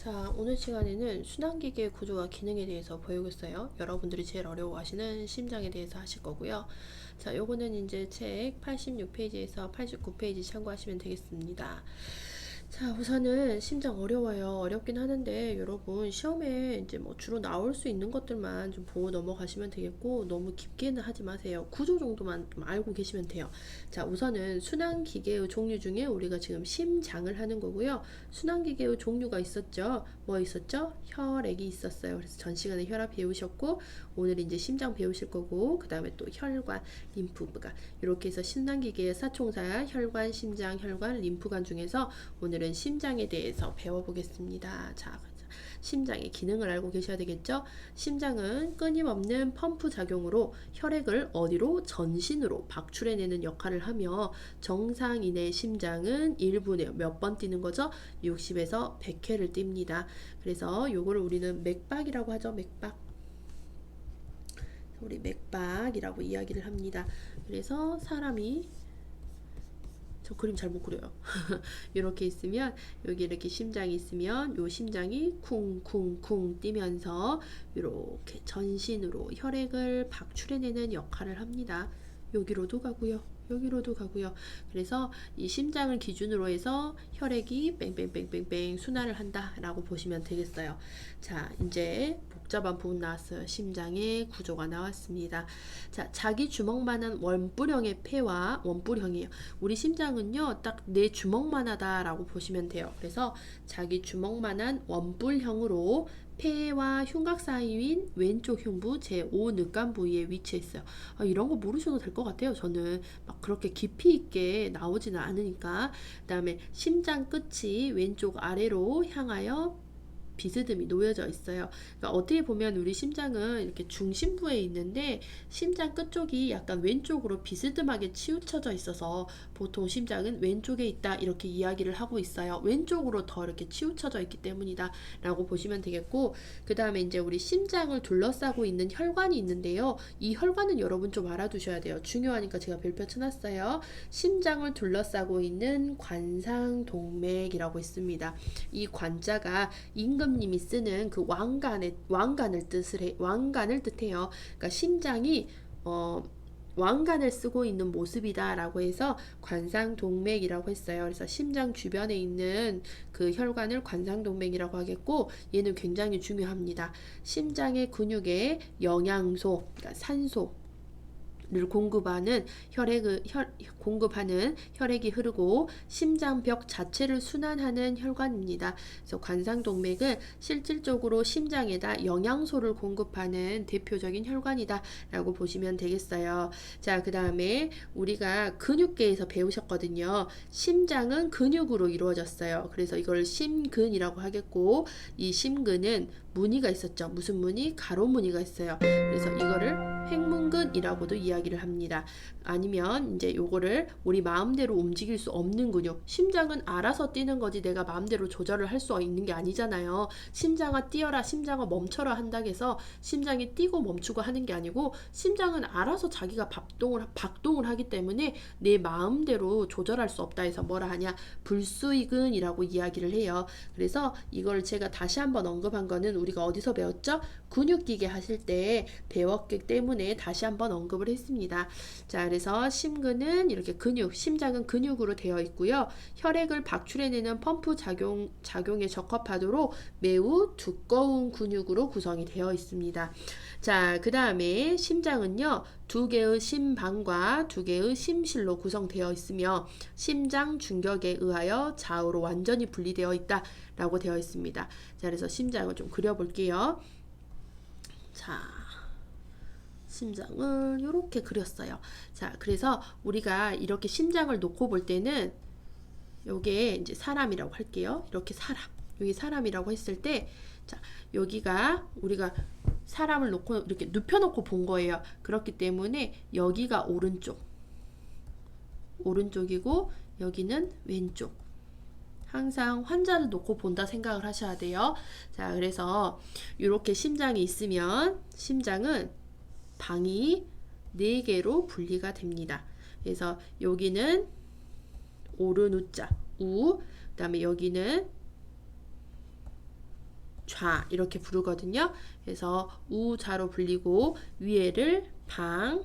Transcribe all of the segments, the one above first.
자, 오늘 시간에는 순환기계의 구조와 기능에 대해서 보여겠어요. 여러분들이 제일 어려워하시는 심장에 대해서 하실 거고요. 자, 요거는 이제 책 86페이지에서 89페이지 참고하시면 되겠습니다. 자, 우선은 심장 어려워요. 어렵긴 하는데 여러분 시험에 이제 뭐 주로 나올 수 있는 것들만 좀 보고 넘어가시면 되겠고 너무 깊게는 하지 마세요. 구조 정도만 좀 알고 계시면 돼요. 자, 우선은 순환 기계의 종류 중에 우리가 지금 심장을 하는 거고요. 순환 기계의 종류가 있었죠. 뭐 있었죠? 혈액이 있었어요. 그래서 전 시간에 혈압 배우셨고 오늘 이제 심장 배우실 거고 그다음에 또 혈관, 림프가 이렇게 해서 순환 기계의 사총사 혈관, 심장, 혈관, 림프관 중에서 오늘 오늘은 심장에 대해서 배워보겠습니다. 자, 심장의 기능을 알고 계셔야 되겠죠? 심장은 끊임없는 펌프 작용으로 혈액을 어디로? 전신으로 박출해내는 역할을 하며 정상인의 심장은 1분에 몇 번 뛰는 거죠? 60에서 100회를 띱니다. 그래서 요거를 우리는 맥박이라고 하죠. 맥박. 우리 맥박이라고 이야기를 합니다. 그래서 사람이 저 그림 잘 못 그려요. 이렇게 있으면 여기 이렇게 심장이 있으면 요 심장이 쿵쿵쿵 뛰면서 이렇게 전신으로 혈액을 박출해내는 역할을 합니다. 여기로도 가고요. 여기로도 가고요. 그래서 이 심장을 기준으로 해서 혈액이 뺑뺑뺑뺑뺑 순환을 한다라고 보시면 되겠어요. 자, 이제 복잡한 부분 나왔어요. 심장의 구조가 나왔습니다. 자, 자기 주먹만한 원뿔형의 폐와 원뿔형이에요. 우리 심장은요, 딱 내 주먹만하다라고 보시면 돼요. 그래서 자기 주먹만한 원뿔형으로 폐와 흉곽 사이인 왼쪽 흉부 제5 늑간 부위에 위치했어요. 아, 이런 거 모르셔도 될 것 같아요. 저는 막 그렇게 깊이 있게 나오지는 않으니까. 그 다음에 심장 끝이 왼쪽 아래로 향하여 비스듬히 놓여져 있어요. 그러니까 어떻게 보면 우리 심장은 이렇게 중심부에 있는데 심장 끝쪽이 약간 왼쪽으로 비스듬하게 치우쳐져 있어서 보통 심장은 왼쪽에 있다 이렇게 이야기를 하고 있어요. 왼쪽으로 더 이렇게 치우쳐져 있기 때문이다 라고 보시면 되겠고 그 다음에 이제 우리 심장을 둘러싸고 있는 혈관이 있는데요. 이 혈관은 여러분 좀 알아두셔야 돼요. 중요하니까 제가 별표 쳐놨어요. 심장을 둘러싸고 있는 관상동맥이라고 있습니다. 이 관자가 임금 하느님이 쓰는 그 왕관의 왕관을 뜻을 해 왕관을 뜻해요. 그러니까 심장이 어 왕관을 쓰고 있는 모습이다라고 해서 관상동맥이라고 했어요. 그래서 심장 주변에 있는 그 혈관을 관상동맥이라고 하겠고 얘는 굉장히 중요합니다. 심장의 근육에 영양소, 그러니까 산소, 를 공급하는 혈액을 혈, 공급하는 혈액이 흐르고 심장벽 자체를 순환하는 혈관입니다. 그래서 관상동맥은 실질적으로 심장에다 영양소를 공급하는 대표적인 혈관이다라고 보시면 되겠어요. 자, 그 다음에 우리가 근육계에서 배우셨거든요. 심장은 근육으로 이루어졌어요. 그래서 이걸 심근이라고 하겠고 이 심근은 무늬가 있었죠. 무슨 무늬? 가로 무늬가 있어요. 그래서 이거를 횡문근이라고도 이야기를 합니다. 아니면 이제 요거를 우리 마음대로 움직일 수 없는 근육. 심장은 알아서 뛰는 거지 내가 마음대로 조절을 할 수 있는 게 아니잖아요. 심장아 뛰어라, 심장아 멈춰라 한다고 해서 심장이 뛰고 멈추고 하는 게 아니고 심장은 알아서 자기가 박동을 박동을 하기 때문에 내 마음대로 조절할 수 없다 해서 뭐라 하냐? 불수익은이라고 이야기를 해요. 그래서 이걸 제가 다시 한번 언급한 거는 우리가 어디서 배웠죠? 근육기계 하실 때 배웠기 때문에 다시 한번 언급을 했습니다. 자, 그래서 심근은 이렇게 근육, 심장은 근육으로 되어 있고요. 혈액을 박출해내는 펌프 작용, 작용에 적합하도록 매우 두꺼운 근육으로 구성이 되어 있습니다. 자, 그 다음에 심장은요, 두 개의 심방과 두 개의 심실로 구성되어 있으며 심장 중격에 의하여 좌우로 완전히 분리되어 있다 라고 되어 있습니다. 자, 그래서 심장을 좀 그려볼게요. 자, 심장을 이렇게 그렸어요. 자, 그래서 우리가 이렇게 심장을 놓고 볼 때는 요게 이제 사람이라고 할게요. 이렇게 사람. 여기 사람이라고 했을 때 자, 여기가 우리가 사람을 놓고 이렇게 눕혀 놓고 본 거예요. 그렇기 때문에 여기가 오른쪽. 오른쪽이고 여기는 왼쪽. 항상 환자를 놓고 본다 생각을 하셔야 돼요. 자, 그래서 이렇게 심장이 있으면 심장은 방이 4개로 분리가 됩니다. 그래서 여기는 오른 우자, 우, 그 다음에 여기는 좌 이렇게 부르거든요. 그래서 우좌로 불리고 위에를 방,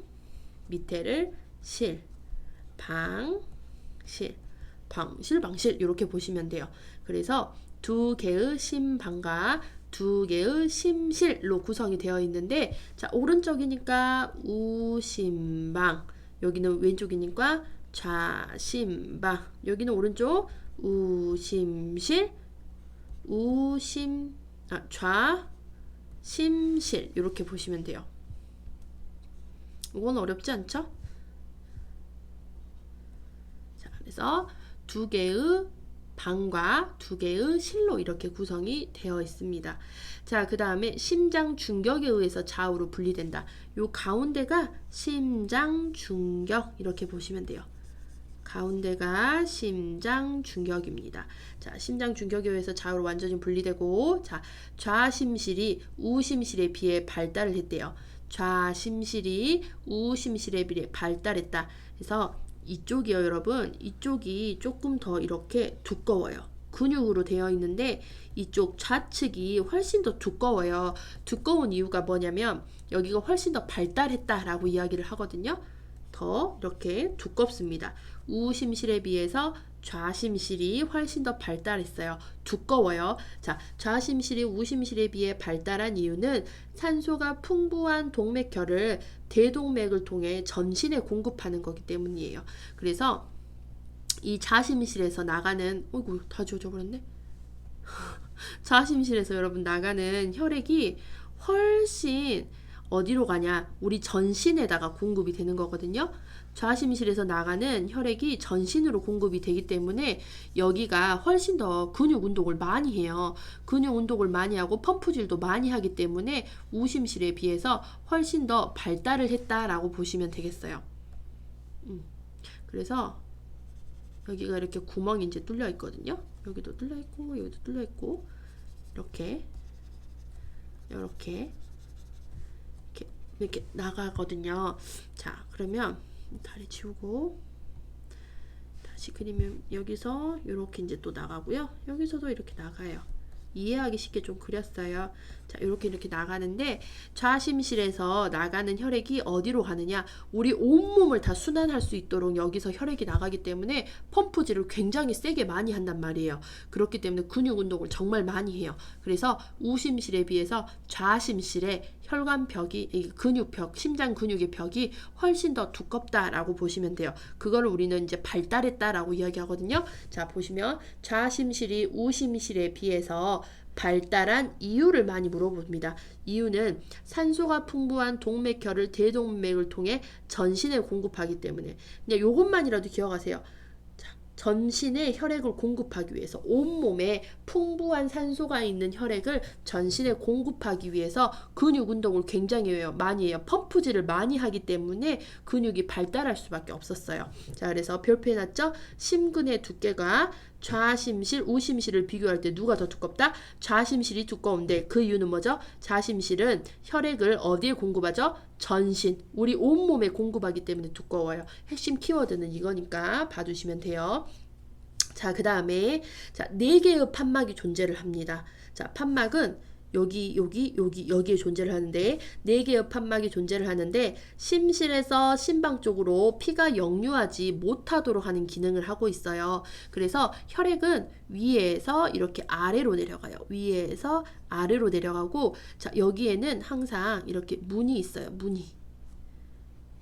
밑에를 실, 방, 실, 방실, 방실 이렇게 보시면 돼요. 그래서 두 개의 심방과 두 개의 심실로 구성이 되어 있는데 자 오른쪽이니까 우심방 여기는 왼쪽이니까 좌심방 여기는 오른쪽 우심실 우심 아, 좌심실 이렇게 보시면 돼요. 이건 어렵지 않죠? 자, 그래서 두 개의 방과 두 개의 실로 이렇게 구성이 되어 있습니다. 자, 그 다음에 심장 중격에 의해서 좌우로 분리된다. 요 가운데가 심장 중격 이렇게 보시면 돼요. 가운데가 심장 중격입니다. 자, 심장 중격에 의해서 좌우로 완전히 분리되고, 자, 좌심실이 우심실에 비해 발달을 했대요. 좌심실이 우심실에 비해 발달했다. 그래서 이쪽이요, 여러분. 이쪽이 조금 더 이렇게 두꺼워요. 근육으로 되어 있는데 이쪽 좌측이 훨씬 더 두꺼워요. 두꺼운 이유가 뭐냐면 여기가 훨씬 더 발달했다 라고 이야기를 하거든요. 더 이렇게 두껍습니다. 우심실에 비해서 좌심실이 훨씬 더 발달했어요. 두꺼워요. 자, 좌심실이 우심실에 비해 발달한 이유는 산소가 풍부한 동맥혈을 대동맥을 통해 전신에 공급하는 거기 때문이에요. 그래서 이 좌심실에서 나가는 어이구 다 지워져 버렸네. 좌심실에서 여러분 나가는 혈액이 훨씬 어디로 가냐? 우리 전신에다가 공급이 되는 거거든요. 좌심실에서 나가는 혈액이 전신으로 공급이 되기 때문에 여기가 훨씬 더 근육 운동을 많이 해요. 근육 운동을 많이 하고 펌프질도 많이 하기 때문에 우심실에 비해서 훨씬 더 발달을 했다라고 보시면 되겠어요. 음, 그래서 여기가 이렇게 구멍이 이제 뚫려 있거든요. 여기도 뚫려 있고 여기도 뚫려 있고 이렇게 이렇게 이렇게 나가거든요. 자, 그러면 다리 치우고 다시 그리면 여기서 이렇게 이제 또 나가고요. 여기서도 이렇게 나가요. 이해하기 쉽게 좀 그렸어요. 자, 이렇게 이렇게 나가는데 좌심실에서 나가는 혈액이 어디로 가느냐? 우리 온몸을 다 순환할 수 있도록 여기서 혈액이 나가기 때문에 펌프질을 굉장히 세게 많이 한단 말이에요. 그렇기 때문에 근육 운동을 정말 많이 해요. 그래서 우심실에 비해서 좌심실에 혈관 벽이 이 근육 벽, 심장 근육의 벽이 훨씬 더 두껍다라고 보시면 돼요. 그거를 우리는 이제 발달했다라고 이야기하거든요. 자, 보시면 좌심실이 우심실에 비해서 발달한 이유를 많이 물어봅니다. 이유는 산소가 풍부한 동맥혈을 대동맥을 통해 전신에 공급하기 때문에. 그냥 요것만이라도 기억하세요. 자, 전신에 혈액을 공급하기 위해서 온몸에 풍부한 산소가 있는 혈액을 전신에 공급하기 위해서 근육 운동을 굉장히 해요. 많이 해요. 펌프질을 많이 하기 때문에 근육이 발달할 수밖에 없었어요. 자, 그래서 별표해 놨죠? 심근의 두께가 좌심실, 우심실을 비교할 때 누가 더 두껍다? 좌심실이 두꺼운데 그 이유는 뭐죠? 좌심실은 혈액을 어디에 공급하죠? 전신, 우리 온몸에 공급하기 때문에 두꺼워요. 핵심 키워드는 이거니까 봐주시면 돼요. 자, 그 다음에 자, 네 개의 판막이 존재를 합니다. 자, 판막은 여기 여기 여기 여기에 존재를 하는데 네 개의 판막이 존재를 하는데 심실에서 심방 쪽으로 피가 역류하지 못하도록 하는 기능을 하고 있어요. 그래서 혈액은 위에서 이렇게 아래로 내려가요. 위에서 아래로 내려가고 자 여기에는 항상 이렇게 문이 있어요. 문이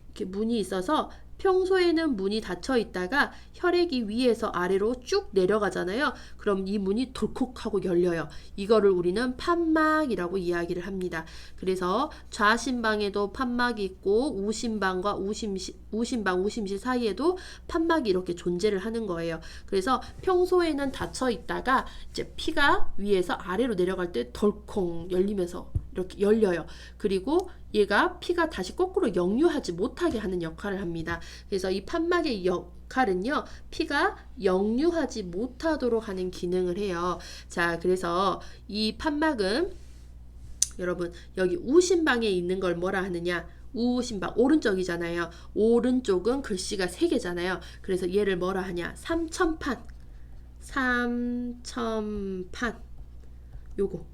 이렇게 문이 있어서 평소에는 문이 닫혀 있다가 혈액이 위에서 아래로 쭉 내려가잖아요. 그럼 이 문이 덜컥하고 열려요. 이거를 우리는 판막이라고 이야기를 합니다. 그래서 좌심방에도 판막이 있고 우심방과 우심시, 우심방, 우심실 사이에도 판막이 이렇게 존재를 하는 거예요. 그래서 평소에는 닫혀 있다가 이제 피가 위에서 아래로 내려갈 때 덜컹 열리면서 이렇게 열려요. 그리고 얘가 피가 다시 거꾸로 역류하지 못하게 하는 역할을 합니다. 그래서 이 판막의 역할은요, 피가 역류하지 못하도록 하는 기능을 해요. 자, 그래서 이 판막은 여러분 여기 우심방에 있는 걸 뭐라 하느냐? 우심방 오른쪽이잖아요. 오른쪽은 글씨가 세 개잖아요. 그래서 얘를 뭐라 하냐? 삼천판. 삼천판. 요거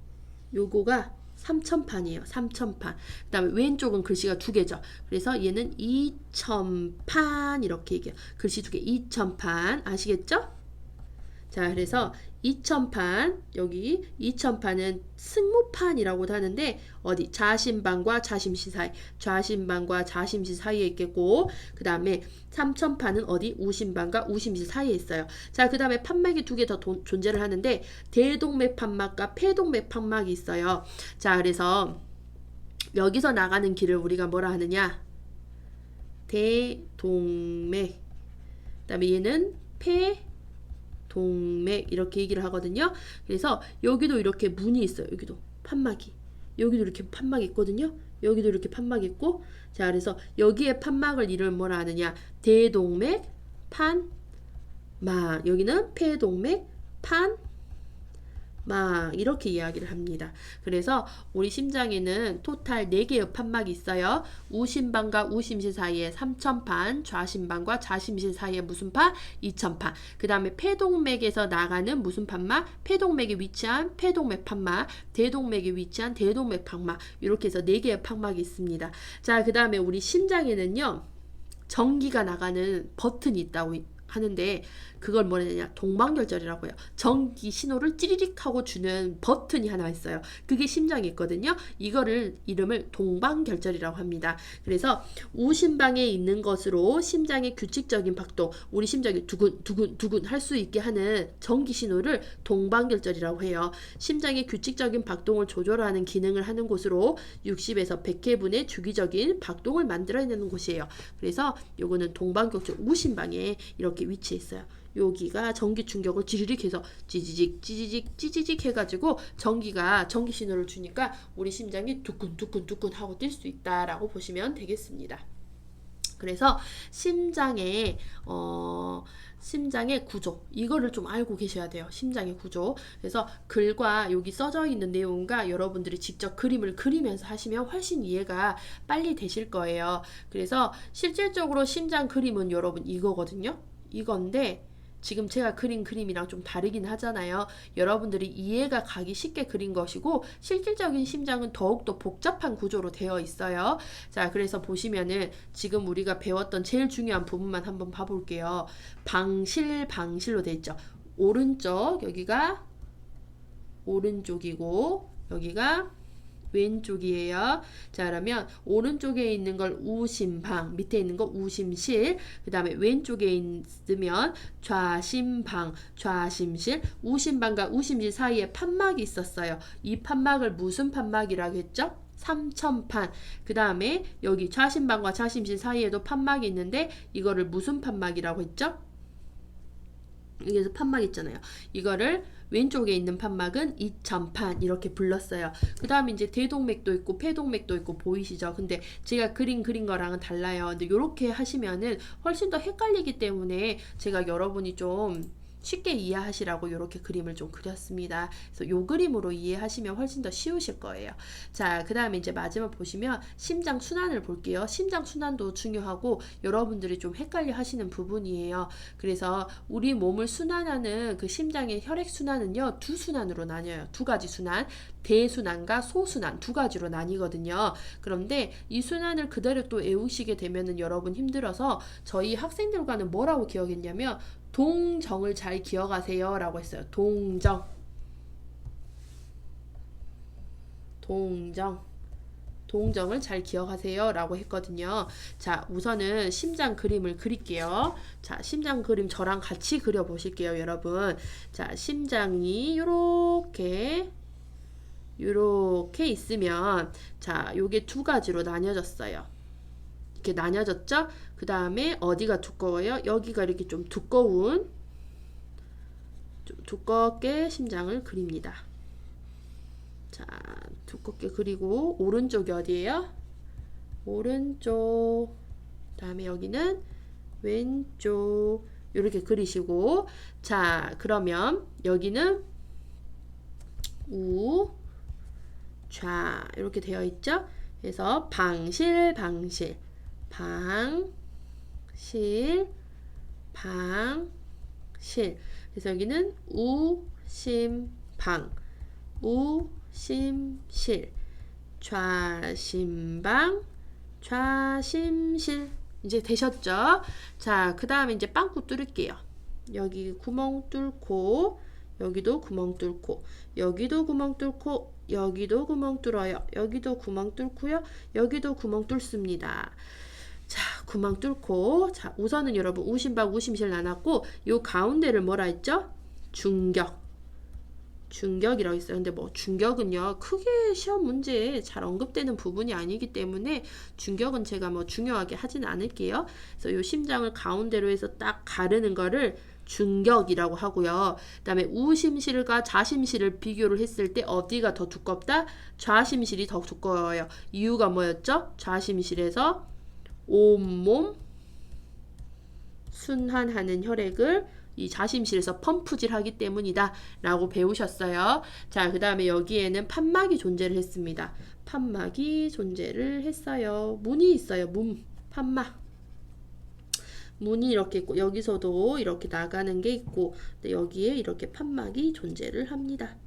요거가 3천판이에요. 3천판. 그 다음에 왼쪽은 글씨가 두 개죠. 그래서 얘는 2천판 이렇게 얘기해요. 글씨 두 개, 2천판. 아시겠죠? 자, 그래서 2천판, 여기 2천판은 승무판이라고도 하는데, 어디 자신방과 자심시 사이, 좌심방과 자심시 사이에 있겠고, 그 다음에 3천판은 어디 우심방과 우심시 사이에 있어요. 자, 그 다음에 판막이 두 개 더 존재를 하는데, 대동맥 판막과 폐동맥 판막이 있어요. 자, 그래서 여기서 나가는 길을 우리가 뭐라 하느냐? 대동맥. 그 다음에 얘는 폐 동맥 이렇게 얘기를 하거든요. 그래서 여기도 이렇게 문이 있어요. 여기도 판막이. 여기도 이렇게 판막이 있거든요. 여기도 이렇게 판막이 있고 자 그래서 여기에 판막을 이름을 뭐라 하느냐 대동맥 판막 여기는 폐동맥 판 막 이렇게 이야기를 합니다. 그래서 우리 심장에는 토탈 4개의 판막이 있어요. 우심방과 우심실 사이에 3천판, 좌심방과 좌심실 사이에 무슨 판? 2천판. 그 다음에 폐동맥에서 나가는 무슨 판막? 폐동맥에 위치한 폐동맥 판막, 대동맥에 위치한 대동맥 판막. 이렇게 해서 4개의 판막이 있습니다. 자, 그 다음에 우리 심장에는요. 전기가 나가는 버튼이 있다고 하는데 그걸 뭐냐냐 동방결절이라고 해요. 전기 신호를 찌리릭 하고 주는 버튼이 하나 있어요. 그게 심장에 있거든요. 이거를 이름을 동방결절이라고 합니다. 그래서 우심방에 있는 것으로 심장의 규칙적인 박동, 우리 심장이 두근 두근 두근 할 수 있게 하는 전기 신호를 동방결절이라고 해요. 심장의 규칙적인 박동을 조절하는 기능을 하는 곳으로 60에서 100회분의 주기적인 박동을 만들어내는 곳이에요. 그래서 요거는 동방결절 우심방에 이렇게 위치해 있어요. 여기가 전기 충격을 지리릭 해서 찌지직 찌지직 찌지직 해가지고 전기가 전기 신호를 주니까 우리 심장이 두근두근두근 하고 뛸 수 있다라고 보시면 되겠습니다. 그래서 심장의 어 심장의 구조 이거를 좀 알고 계셔야 돼요. 심장의 구조. 그래서 글과 여기 써져 있는 내용과 여러분들이 직접 그림을 그리면서 하시면 훨씬 이해가 빨리 되실 거예요. 그래서 실질적으로 심장 그림은 여러분 이거거든요. 이건데 지금 제가 그린 그림이랑 좀 다르긴 하잖아요. 여러분들이 이해가 가기 쉽게 그린 것이고 실질적인 심장은 더욱더 복잡한 구조로 되어 있어요. 자, 그래서 보시면은 지금 우리가 배웠던 제일 중요한 부분만 한번 봐볼게요. 방실, 방실로 돼 있죠. 오른쪽, 여기가 오른쪽이고, 여기가 왼쪽이에요. 자, 그러면 오른쪽에 있는 걸 우심방, 밑에 있는 거 우심실, 그 다음에 왼쪽에 있으면 좌심방, 좌심실, 우심방과 우심실 사이에 판막이 있었어요. 이 판막을 무슨 판막이라고 했죠? 삼천판. 그 다음에 여기 좌심방과 좌심실 사이에도 판막이 있는데 이거를 무슨 판막이라고 했죠? 여기서 판막 있잖아요. 이거를 왼쪽에 있는 판막은 이천판 이렇게 불렀어요. 그 다음에 이제 대동맥도 있고 폐동맥도 있고 보이시죠? 근데 제가 그린 그린 거랑은 달라요. 근데 이렇게 하시면은 훨씬 더 헷갈리기 때문에 제가 여러분이 좀 쉽게 이해하시라고 이렇게 그림을 좀 그렸습니다. 그래서 요 그림으로 이해하시면 훨씬 더 쉬우실 거예요. 자, 그 다음에 이제 마지막 보시면 심장 순환을 볼게요. 심장 순환도 중요하고 여러분들이 좀 헷갈려 하시는 부분이에요. 그래서 우리 몸을 순환하는 그 심장의 혈액 순환은요, 두 순환으로 나뉘어요. 두 가지 순환. 대순환과 소순환 두 가지로 나뉘거든요. 그런데 이 순환을 그대로 또 외우시게 되면은 여러분 힘들어서 저희 학생들과는 뭐라고 기억했냐면 동정을 잘 기억하세요 라고 했어요. 동정. 동정. 동정을 잘 기억하세요 라고 했거든요. 자, 우선은 심장 그림을 그릴게요. 자, 심장 그림 저랑 같이 그려보실게요, 여러분. 자, 심장이 이렇게 이렇게 있으면 자, 요게 두 가지로 나뉘어졌어요. 이렇게 나뉘어졌죠? 그 다음에 어디가 두꺼워요? 여기가 이렇게 좀 두꺼운 좀 두껍게 심장을 그립니다. 자, 두껍게 그리고 오른쪽이 어디예요? 오른쪽. 다음에 여기는 왼쪽. 이렇게 그리시고 자, 그러면 여기는 우, 좌 이렇게 되어 있죠? 그래서 방실, 방실, 방 실, 방 실. 그래서 여기는 우 심 방, 우 좌심실 좌심방 좌심실 이제 되셨죠? 자, 그 다음에 이제 빵꾸 뚫을게요. 여기 구멍 뚫고 여기도 구멍 뚫고 여기도 구멍 뚫고 여기도 구멍 뚫어요. 여기도 구멍 뚫고요. 여기도 구멍 뚫습니다. 자, 구멍 뚫고 자, 우선은 여러분 우심방 우심실 나눴고 요 가운데를 뭐라 했죠? 중격. 중격이라고 있어요. 근데 뭐 중격은요 크게 시험 문제에 잘 언급되는 부분이 아니기 때문에 중격은 제가 뭐 중요하게 하진 않을게요. 그래서 요 심장을 가운데로 해서 딱 가르는 거를 중격이라고 하고요. 그 다음에 우심실과 좌심실을 비교를 했을 때 어디가 더 두껍다? 좌심실이 더 두꺼워요. 이유가 뭐였죠? 좌심실에서 온몸 순환하는 혈액을 이 자심실에서 펌프질 하기 때문이다 라고 배우셨어요. 자, 그 다음에 여기에는 판막이 존재를 했습니다. 판막이 존재를 했어요. 문이 있어요. 문, 판막. 문이 이렇게 있고 여기서도 이렇게 나가는 게 있고 여기에 이렇게 판막이 존재를 합니다.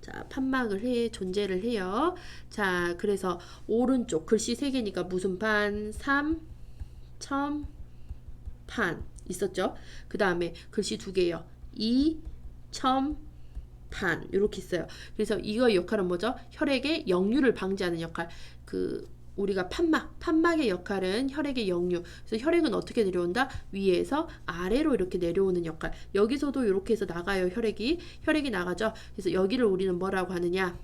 자, 판막을 해 존재를 해요. 자, 그래서 오른쪽 글씨 세 개니까 무슨 판? 3 첨, 판 있었죠? 그 다음에 글씨 두 개요. 이, 첨, 판 이렇게 있어요. 그래서 이거 역할은 뭐죠? 혈액의 역류를 방지하는 역할. 그 우리가 판막, 판막의 역할은 혈액의 역류. 그래서 혈액은 어떻게 내려온다? 위에서 아래로 이렇게 내려오는 역할. 여기서도 이렇게 해서 나가요, 혈액이. 혈액이 나가죠. 그래서 여기를 우리는 뭐라고 하느냐?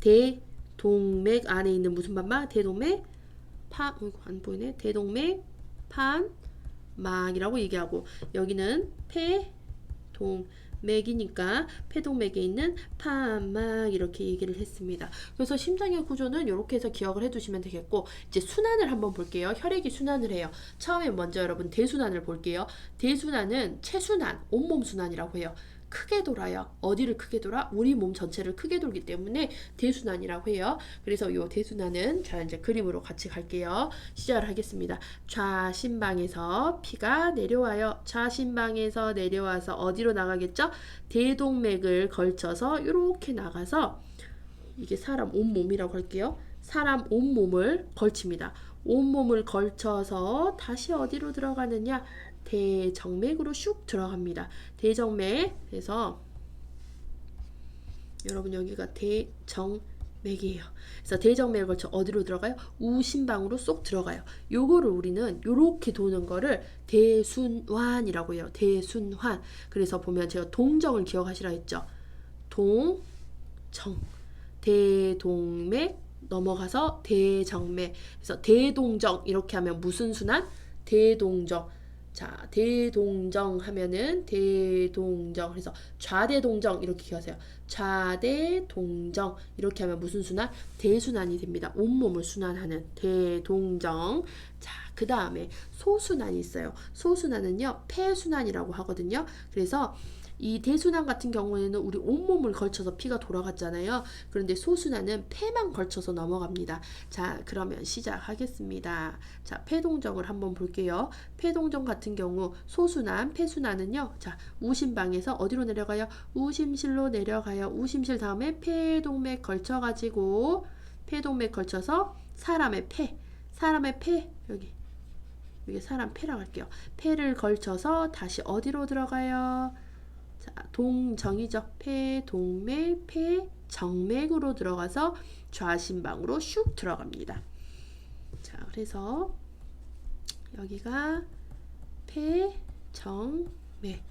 대동맥 안에 있는 무슨 판막? 대동맥 판, 어이구, 안 보이네. 대동맥 판 막이라고 얘기하고 여기는 폐 동 맥이니까 폐동맥에 있는 판막 이렇게 얘기를 했습니다. 그래서 심장의 구조는 이렇게 해서 기억을 해두시면 되겠고 이제 순환을 한번 볼게요. 혈액이 순환을 해요. 처음에 먼저 여러분 대순환을 볼게요. 대순환은 체순환, 온몸 순환이라고 해요. 크게 돌아요. 어디를 크게 돌아? 우리 몸 전체를 크게 돌기 때문에 대순환이라고 해요. 그래서 이 대순환은 자 이제 그림으로 같이 갈게요. 시작을 하겠습니다. 좌심방에서 피가 내려와요. 좌심방에서 내려와서 어디로 나가겠죠? 대동맥을 걸쳐서 이렇게 나가서 이게 사람 온몸이라고 할게요. 사람 온몸을 걸칩니다. 온몸을 걸쳐서 다시 어디로 들어가느냐? 대정맥으로 슉 들어갑니다. 대정맥. 그래서 여러분 여기가 대정맥이에요. 그래서 대정맥을 거쳐 어디로 들어가요? 우심방으로 쏙 들어가요. 요거를 우리는 요렇게 도는 거를 대순환이라고 해요. 대순환. 그래서 보면 제가 동정을 기억하시라 했죠. 동정. 대동맥 넘어가서 대정맥. 그래서 대동정 이렇게 하면 무슨 순환? 대동정. 자, 대동정 하면은 대동정. 그래서 좌대동정 이렇게 기억하세요. 좌대동정 이렇게 하면 무슨 순환? 대순환이 됩니다. 온몸을 순환하는 대동정. 자, 그 다음에 소순환이 있어요. 소순환은요, 폐순환이라고 하거든요. 그래서 이 대순환 같은 경우에는 우리 온몸을 걸쳐서 피가 돌아갔잖아요. 그런데 소순환은 폐만 걸쳐서 넘어갑니다. 자, 그러면 시작하겠습니다. 자, 폐동정을 한번 볼게요. 폐동정 같은 경우 소순환, 폐순환은요. 자, 우심방에서 어디로 내려가요? 우심실로 내려가요. 우심실 다음에 폐동맥 걸쳐 가지고 폐동맥 걸쳐서 사람의 폐, 사람의 폐 여기 여기 사람 폐라고 할게요. 폐를 걸쳐서 다시 어디로 들어가요? 자, 동정이죠. 폐동맥, 폐정맥으로 들어가서 좌심방으로 슉 들어갑니다. 자, 그래서 여기가 폐정맥.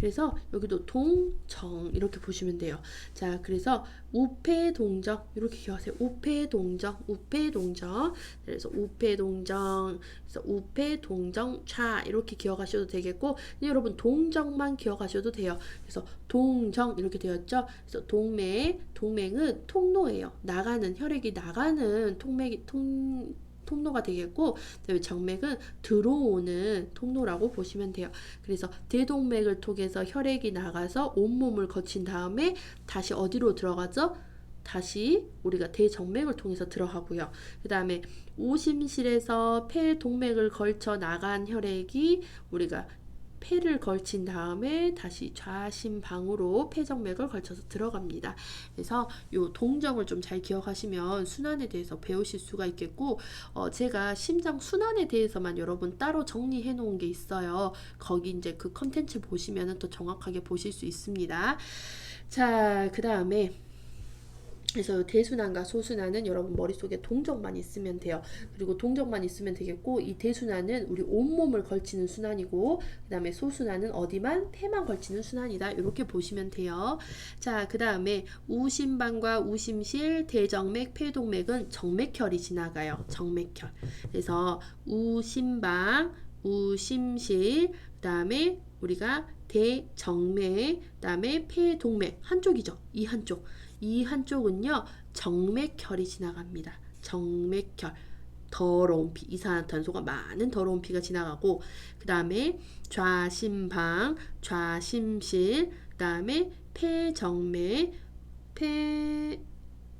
그래서 여기도 동정 이렇게 보시면 돼요. 자, 그래서 우폐동정 이렇게 기억하세요. 우폐동정, 우폐동정. 그래서 우폐동정, 그래서 우폐동정차 이렇게 기억하셔도 되겠고, 여러분 동정만 기억하셔도 돼요. 그래서 동정 이렇게 되었죠. 그래서 동맥, 동맥은 통로예요. 나가는 혈액이 나가는 통맥이 통 통로가 되겠고 그다음에 정맥은 들어오는 통로라고 보시면 돼요. 그래서 대동맥을 통해서 혈액이 나가서 온몸을 거친 다음에 다시 어디로 들어가죠? 다시 우리가 대정맥을 통해서 들어가고요. 그 다음에 오심실에서 폐동맥을 걸쳐 나간 혈액이 우리가 폐를 걸친 다음에 다시 좌심방으로 폐정맥을 걸쳐서 들어갑니다. 그래서 요 동정을 좀 잘 기억하시면 순환에 대해서 배우실 수가 있겠고 어, 제가 심장 순환에 대해서만 여러분 따로 정리해 놓은 게 있어요. 거기 이제 그 컨텐츠 보시면은 더 정확하게 보실 수 있습니다. 자, 그 다음에 그래서 대순환과 소순환은 여러분 머릿속에 동정만 있으면 돼요. 그리고 동정만 있으면 되겠고 이 대순환은 우리 온몸을 걸치는 순환이고 그 다음에 소순환은 어디만 폐만 걸치는 순환이다. 이렇게 보시면 돼요. 자, 그 다음에 우심방과 우심실, 대정맥, 폐동맥은 정맥혈이 지나가요. 정맥혈. 그래서 우심방, 우심실, 그 다음에 우리가 대정맥, 그 다음에 폐동맥 한쪽이죠. 이 한쪽. 이 한쪽은요 정맥혈이 지나갑니다. 정맥혈 더러운 피 이산화탄소가 많은 더러운 피가 지나가고 그 다음에 좌심방 좌심실 그 다음에 폐정맥 폐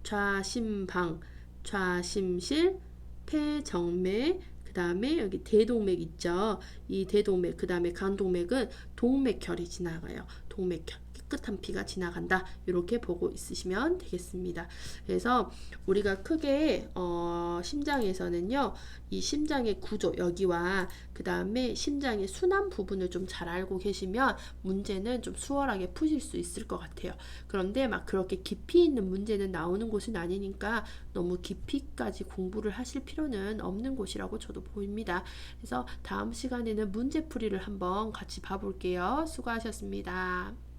좌심방 좌심실 폐정맥 그 다음에 여기 대동맥 있죠? 이 대동맥 그 다음에 간동맥은 동맥혈이 지나가요. 동맥혈 깨끗한 피가 지나간다 이렇게 보고 있으시면 되겠습니다. 그래서 우리가 크게 어, 심장에서는요 이 심장의 구조 여기와 그 다음에 심장의 순환 부분을 좀 잘 알고 계시면 문제는 좀 수월하게 푸실 수 있을 것 같아요. 그런데 막 그렇게 깊이 있는 문제는 나오는 곳은 아니니까 너무 깊이까지 공부를 하실 필요는 없는 곳이라고 저도 보입니다. 그래서 다음 시간에는 문제풀이를 한번 같이 봐볼게요. 수고하셨습니다.